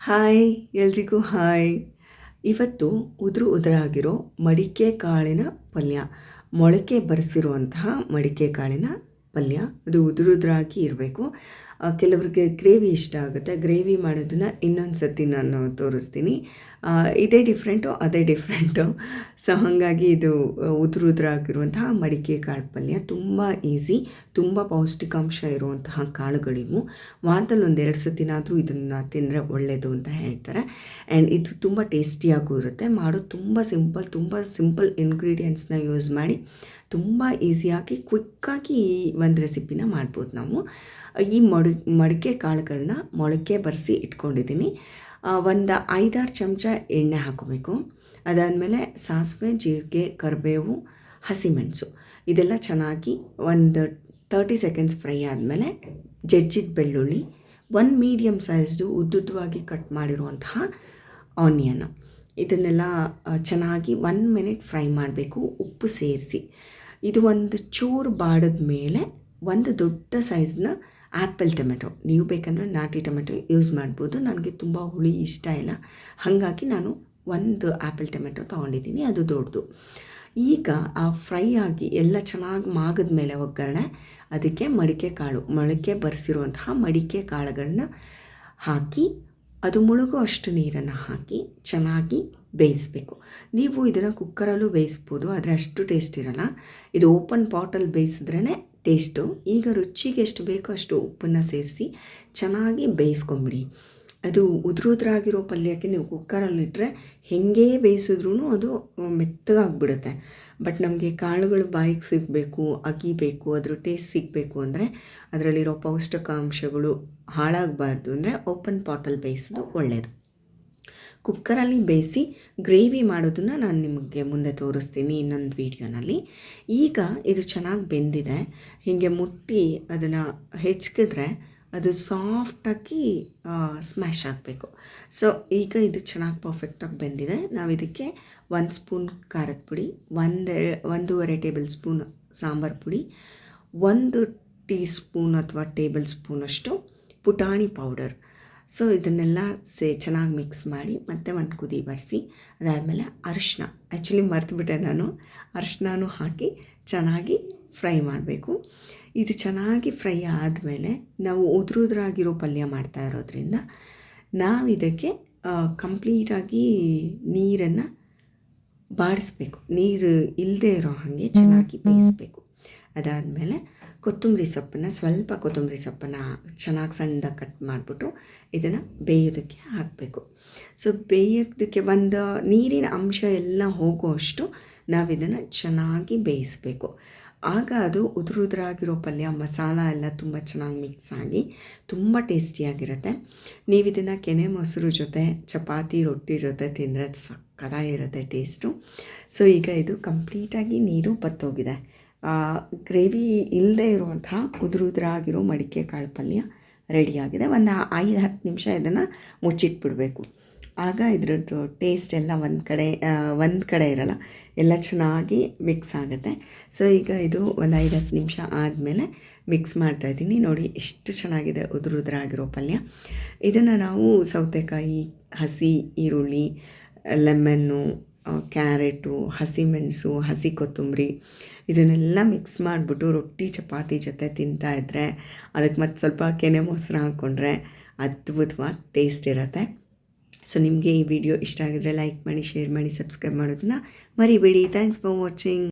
Hi, ಎಲ್ರಿಗೂ hi. ಇವತ್ತು ಉದುರು ಉದುರಾಗಿರೋ ಮಡಿಕೆ ಕಾಳಿನ ಪಲ್ಯ, ಮೊಳಕೆ ಬರೆಸಿರುವಂತಹ ಮಡಿಕೆ ಕಾಳಿನ ಪಲ್ಯ. ಅದು ಉದುರುದ್ರಾಗಿ ಇರಬೇಕು. ಕೆಲವ್ರಿಗೆ ಗ್ರೇವಿ ಇಷ್ಟ ಆಗುತ್ತೆ. ಗ್ರೇವಿ ಮಾಡೋದನ್ನು ಇನ್ನೊಂದು ಸತಿ ನಾನು ತೋರಿಸ್ತೀನಿ. ಇದೇ ಡಿಫ್ರೆಂಟು ಅದೇ ಡಿಫ್ರೆಂಟು ಸೊ ಹಾಗಾಗಿ ಇದು ಉದುರು ಉದುರಾಗಿರುವಂತಹ ಮಡಿಕೆ ಕಾಳು ಪಲ್ಯ ತುಂಬ ಈಸಿ ತುಂಬ ಪೌಷ್ಟಿಕಾಂಶ ಇರುವಂತಹ ಕಾಳುಗಳಿವು. ವಾರದಲ್ಲಿ ಎರಡು ಸತಿನಾದರೂ ಇದನ್ನು ತಿಂದರೆ ಒಳ್ಳೆಯದು ಅಂತ ಹೇಳ್ತಾರೆ. ಆ್ಯಂಡ್ ಇದು ತುಂಬ ಟೇಸ್ಟಿಯಾಗೂ ಇರುತ್ತೆ. ಮಾಡೋದು ತುಂಬ ಸಿಂಪಲ್ ತುಂಬ ಸಿಂಪಲ್ ಇಂಗ್ರೀಡಿಯೆಂಟ್ಸ್ನ ಯೂಸ್ ಮಾಡಿ ತುಂಬ ಈಸಿಯಾಗಿ ಕ್ವಿಕ್ಕಾಗಿ ಈ ಒಂದು ರೆಸಿಪಿನ ಮಾಡ್ಬೋದು ನಾವು. ಈ ಮಡಿ ಮಡಿಕೆ ಕಾಳುಗಳನ್ನ ಮೊಳಕೆ ಬರೆಸಿ ಇಟ್ಕೊಂಡಿದ್ದೀನಿ. ಒಂದು ಐದಾರು ಚಮಚ ಎಣ್ಣೆ ಹಾಕೋಬೇಕು. ಅದಾದಮೇಲೆ ಸಾಸಿವೆ, ಜೀರಿಗೆ, ಕರಿಬೇವು, ಹಸಿಮೆಣಸು. ಇದೆಲ್ಲ ಚೆನ್ನಾಗಿ ಒಂದು ತರ್ಟಿ ಸೆಕೆಂಡ್ಸ್ ಫ್ರೈ ಆದಮೇಲೆ ಜಜ್ಜಿದ ಬೆಳ್ಳುಳ್ಳಿ, ಒಂದು ಮೀಡಿಯಮ್ ಸೈಜ್ದು ಉದ್ದುದ್ದವಾಗಿ ಕಟ್ ಮಾಡಿರುವಂತಹ ಆನಿಯನ್ ಇದನ್ನೆಲ್ಲ ಚೆನ್ನಾಗಿ ಒನ್ ಮಿನಿಟ್ ಫ್ರೈ ಮಾಡಬೇಕು, ಉಪ್ಪು ಸೇರಿಸಿ. ಇದು ಒಂದು ಚೂರು ಬಾಡಿದ ಮೇಲೆ ಒಂದು ದೊಡ್ಡ ಸೈಜ್ನ ಆ್ಯಪಲ್ ಟೊಮೆಟೊ. ನೀವು ಬೇಕಂದರೆ ನಾಟಿ ಟೊಮೆಟೊ ಯೂಸ್ ಮಾಡ್ಬೋದು. ನನಗೆ ತುಂಬ ಹುಳಿ ಇಷ್ಟ ಇಲ್ಲ. ಹಾಗಾಗಿ ನಾನು ಒಂದು ಆ್ಯಪಲ್ ಟೊಮೆಟೊ ತೊಗೊಂಡಿದ್ದೀನಿ. ಅದು ದೊಡ್ಡದು. ಈಗ ಆ ಫ್ರೈ ಆಗಿ ಎಲ್ಲ ಚೆನ್ನಾಗಿ ಮಾಗಿದ ಮೇಲೆ ಒಗ್ಗರಣೆ, ಅದಕ್ಕೆ ಮಡಿಕೆ ಕಾಳು, ಮೊಳಕೆ ಬರೆಸಿರುವಂತಹ ಮಡಿಕೆ ಕಾಳುಗಳನ್ನ ಹಾಕಿ, ಅದು ಮುಳುಗೋ ಅಷ್ಟು ನೀರನ್ನು ಹಾಕಿ ಚೆನ್ನಾಗಿ ಬೇಯಿಸಬೇಕು. ನೀವು ಇದನ್ನು ಕುಕ್ಕರಲ್ಲೂ ಬೇಯಿಸ್ಬೋದು, ಆದರೆ ಅಷ್ಟು ಟೇಸ್ಟ್ ಇರಲ್ಲ. ಇದು ಓಪನ್ ಪಾಟಲ್ಲಿ ಬೇಯಿಸಿದ್ರೇ ಟೇಸ್ಟು. ಈಗ ರುಚಿಗೆ ಎಷ್ಟು ಬೇಕೋ ಅಷ್ಟು ಉಪ್ಪನ್ನು ಸೇರಿಸಿ ಚೆನ್ನಾಗಿ ಬೇಯಿಸ್ಕೊಂಬಿಡಿ. ಅದು ಉದುರು ಉದುರಾಗಿರೋ ಪಲ್ಯಕ್ಕೆ ನೀವು ಕುಕ್ಕರಲ್ಲಿಟ್ಟರೆ ಹೆಂಗೆ ಬೇಯಿಸಿದ್ರೂ ಅದು ಮೆತ್ತಗಾಗ್ಬಿಡುತ್ತೆ. ಬಟ್ ನಮಗೆ ಕಾಳುಗಳು ಬಾಯಿಗೆ ಸಿಗಬೇಕು, ಅಗಿಬೇಕು ಅದ್ರ ಟೇಸ್ಟ್ ಸಿಗಬೇಕು ಅಂದರೆ ಅದರಲ್ಲಿರೋ ಪೌಷ್ಟಿಕಾಂಶಗಳು ಹಾಳಾಗಬಾರ್ದು ಅಂದರೆ ಓಪನ್ ಪಾಟಲ್ಲಿ ಬೇಯಿಸೋದು ಒಳ್ಳೆಯದು ಕುಕ್ಕರಲ್ಲಿ ಬೇಯಿಸಿ ಗ್ರೇವಿ ಮಾಡೋದನ್ನು ನಾನು ನಿಮಗೆ ಮುಂದೆ ತೋರಿಸ್ತೀನಿ ಇನ್ನೊಂದು ವೀಡಿಯೋನಲ್ಲಿ. ಈಗ ಇದು ಚೆನ್ನಾಗಿ ಬೆಂದಿದೆ. ಹೀಗೆ ಮುಟ್ಟಿ ಅದನ್ನು ಹೆಚ್ಕಿದ್ರೆ ಅದು ಸಾಫ್ಟಾಗಿ ಸ್ಮ್ಯಾಶ್ ಆಗಬೇಕು. ಸೊ ಈಗ ಇದು ಚೆನ್ನಾಗಿ ಪರ್ಫೆಕ್ಟಾಗಿ ಬೆಂದಿದೆ. ನಾವು ಇದಕ್ಕೆ ಒಂದು ಸ್ಪೂನ್ ಖಾರದ ಪುಡಿ, ಒಂದೆ, ಒಂದೂವರೆ ಟೇಬಲ್ ಸ್ಪೂನ್ ಸಾಂಬಾರು ಪುಡಿ, ಒಂದು ಟೀ ಸ್ಪೂನ್ ಅಥವಾ ಟೇಬಲ್ ಸ್ಪೂನಷ್ಟು ಪುಟಾಣಿ ಪೌಡರ್. ಸೊ, ಇದನ್ನೆಲ್ಲ ಸೇ, ಚೆನ್ನಾಗಿ ಮಿಕ್ಸ್ ಮಾಡಿ ಮತ್ತೆ ಒಂದು ಕುದಿ ಬರೆಸಿ ಅದಾದಮೇಲೆ ಅರಿಶಿನ ಆ್ಯಕ್ಚುಲಿ ಮರೆತುಬಿಟ್ಟೆ ನಾನು. ಅರಿಶಿನೂ ಹಾಕಿ ಚೆನ್ನಾಗಿ ಫ್ರೈ ಮಾಡಬೇಕು. ಇದು ಚೆನ್ನಾಗಿ ಫ್ರೈ ಆದಮೇಲೆ ನಾವು ಉದುರು ಉದುರಾಗಿರೋ ಪಲ್ಯ ಮಾಡ್ತಾ ಇರೋದ್ರಿಂದ ನಾವು ಇದಕ್ಕೆ ಕಂಪ್ಲೀಟಾಗಿ ನೀರನ್ನು ಬಾಡಿಸ್ಬೇಕು. ನೀರು ಇಲ್ಲದೆ ಇರೋ ಹಾಗೆ ಚೆನ್ನಾಗಿ ಬೇಯಿಸ್ಬೇಕು. ಅದಾದಮೇಲೆ ಕೊತ್ತಂಬರಿ ಸೊಪ್ಪನ್ನು, ಸ್ವಲ್ಪ ಕೊತ್ತಂಬರಿ ಸೊಪ್ಪನ್ನು ಚೆನ್ನಾಗಿ ಸಣ್ಣದಾಗಿ ಕಟ್ ಮಾಡಿಬಿಟ್ಟು ಇದನ್ನು ಬೇಯೋದಕ್ಕೆ ಹಾಕಬೇಕು. ಸೊ ಬೇಯೋದಕ್ಕೆ ಒಂದು ನೀರಿನ ಅಂಶ ಎಲ್ಲ ಹೋಗುವಷ್ಟು ನಾವು ಇದನ್ನು ಚೆನ್ನಾಗಿ ಬೇಯಿಸಬೇಕು. ಆಗ ಅದು ಉದುರು ಉದುರಾಗಿರೋ ಪಲ್ಯ, ಮಸಾಲ ಎಲ್ಲ ತುಂಬ ಚೆನ್ನಾಗಿ ಮಿಕ್ಸ್ ಆಗಿ ತುಂಬ ಟೇಸ್ಟಿಯಾಗಿರುತ್ತೆ. ನೀವು ಇದನ್ನು ಕೆನೆ ಮೊಸರು ಜೊತೆ, ಚಪಾತಿ, ರೊಟ್ಟಿ ಜೊತೆ ತಿಂದರೆ ಸಕ್ಕದಾಗಿರುತ್ತೆ ಟೇಸ್ಟು. ಸೊ ಈಗ ಇದು ಕಂಪ್ಲೀಟಾಗಿ ನೀರು ಬತ್ತೋಗಿದೆ. ಗ್ರೇವಿ ಇಲ್ಲದೆ ಇರುವಂತಹ ಉದುರು ಉದುರಾಗಿರೋ ಮಡಿಕೆ ಕಾಳು ಪಲ್ಯ ರೆಡಿಯಾಗಿದೆ. ಒಂದು ಐದು, ಹತ್ತು ನಿಮಿಷ ಇದನ್ನು ಮುಚ್ಚಿಟ್ಬಿಡಬೇಕು. ಆಗ ಇದ್ರದ್ದು ಟೇಸ್ಟ್ ಎಲ್ಲ ಒಂದು ಕಡೆ ಒಂದು ಕಡೆ ಇರಲ್ಲ. ಎಲ್ಲ ಚೆನ್ನಾಗಿ ಮಿಕ್ಸ್ ಆಗುತ್ತೆ. ಸೊ ಈಗ ಇದು ಒಂದು ಐದು, ಹತ್ತು ನಿಮಿಷ ಆದಮೇಲೆ ಮಿಕ್ಸ್ ಮಾಡ್ತಾ ಇದ್ದೀನಿ. ನೋಡಿ ಎಷ್ಟು ಚೆನ್ನಾಗಿದೆ ಉದುರು ಉದುರಾಗಿರೋ ಪಲ್ಯ. ಇದನ್ನು ನಾವು ಸೌತೆಕಾಯಿ, ಹಸಿ, ಈರುಳ್ಳಿ, ಲೆಮನ್ನು ಕ್ಯಾರೆಟು ಹಸಿಮೆಣಸು ಹಸಿ ಕೊತ್ತಂಬರಿ, ಇದನ್ನೆಲ್ಲ ಮಿಕ್ಸ್ ಮಾಡಿಬಿಟ್ಟು ರೊಟ್ಟಿ, ಚಪಾತಿ ಜೊತೆ ತಿಂತಾ ಇದ್ದರೆ ಅದಕ್ಕೆ ಮತ್ತೆ ಸ್ವಲ್ಪ ಕೆನೆ ಮೊಸರು ಹಾಕ್ಕೊಂಡ್ರೆ ಅದ್ಭುತವಾದ ಟೇಸ್ಟ್ ಇರುತ್ತೆ. ಸೊ ನಿಮಗೆ ಈ ವಿಡಿಯೋ ಇಷ್ಟ ಆಗಿದ್ರೆ ಲೈಕ್ ಮಾಡಿ ಶೇರ್ ಮಾಡಿ ಸಬ್ಸ್ಕ್ರೈಬ್ ಮಾಡೋದನ್ನ ಮರಿಬೇಡಿ. Thanks for watching